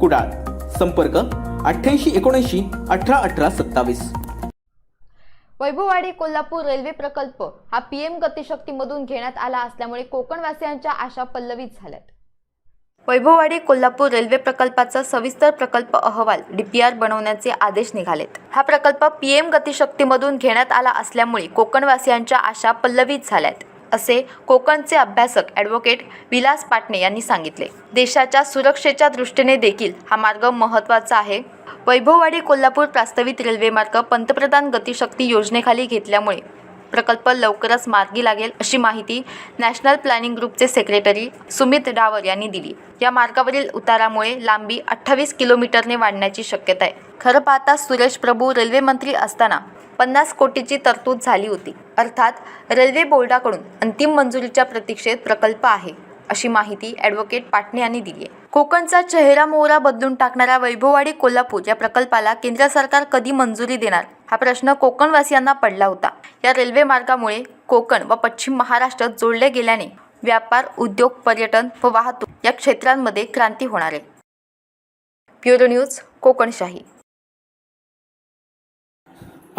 कुडाळ. संपर्क अठ्ठ्याऐंशी एकोणऐंशी अठरा अठरा सत्तावीस. वैभववाडी कोल्हापूर रेल्वे प्रकल्प हा पीएम गतिशक्तीमधून घेण्यात आला असल्यामुळे कोकणवासियांच्या आशा पल्लवित झाल्यात. वैभववाडी कोल्हापूर रेल्वे प्रकल्पाचा सविस्तर प्रकल्प अहवाल डीपीआर बनवण्याचे आदेश निघालेत. हा प्रकल्प पीएम गतिशक्तीमधून घेण्यात आला असल्यामुळे कोकणवासियांच्या आशा पल्लवित झाल्यात. असे कोकणचे अभ्यासक ॲडव्होकेट विलास पाटणे यांनी सांगितले. देशाच्या सुरक्षेच्या दृष्टीने देखील हा मार्ग महत्त्वाचा आहे. वैभववाडी कोल्हापूर प्रास्तावित रेल्वेमार्ग पंतप्रधान गतिशक्ती योजनेखाली घेतल्यामुळे प्रकल्प लवकरच मार्गी लागेल अशी माहिती नॅशनल प्लॅनिंग ग्रुपचे सेक्रेटरी सुमित डावर यांनी दिली. या मार्गावरील उतारामुळे लांबी अठ्ठावीस किलोमीटरने वाढण्याची शक्यता आहे. खरं पाहता सुरेश प्रभू रेल्वे मंत्री असताना पन्नास कोटीची तरतूद झाली होती. अर्थात रेल्वे बोर्डाकडून अंतिम मंजुरीच्या प्रतीक्षेत प्रकल्प आहे अशी माहिती ॲडव्होकेट पाटणे यांनी दिली आहे. कोकणचा चेहरा मोहरा बदलून टाकणारा वैभववाडी कोल्हापूर या प्रकल्पाला केंद्र सरकार कधी मंजुरी देणार हा प्रश्न कोकणवासियांना पडला होता. या रेल्वे मार्गामुळे कोकण व पश्चिम महाराष्ट्र जोडले गेल्याने व्यापार उद्योग पर्यटन व वाहतूक या क्षेत्रांमध्ये क्रांती होणार आहे. Bureau news Kokanshahi.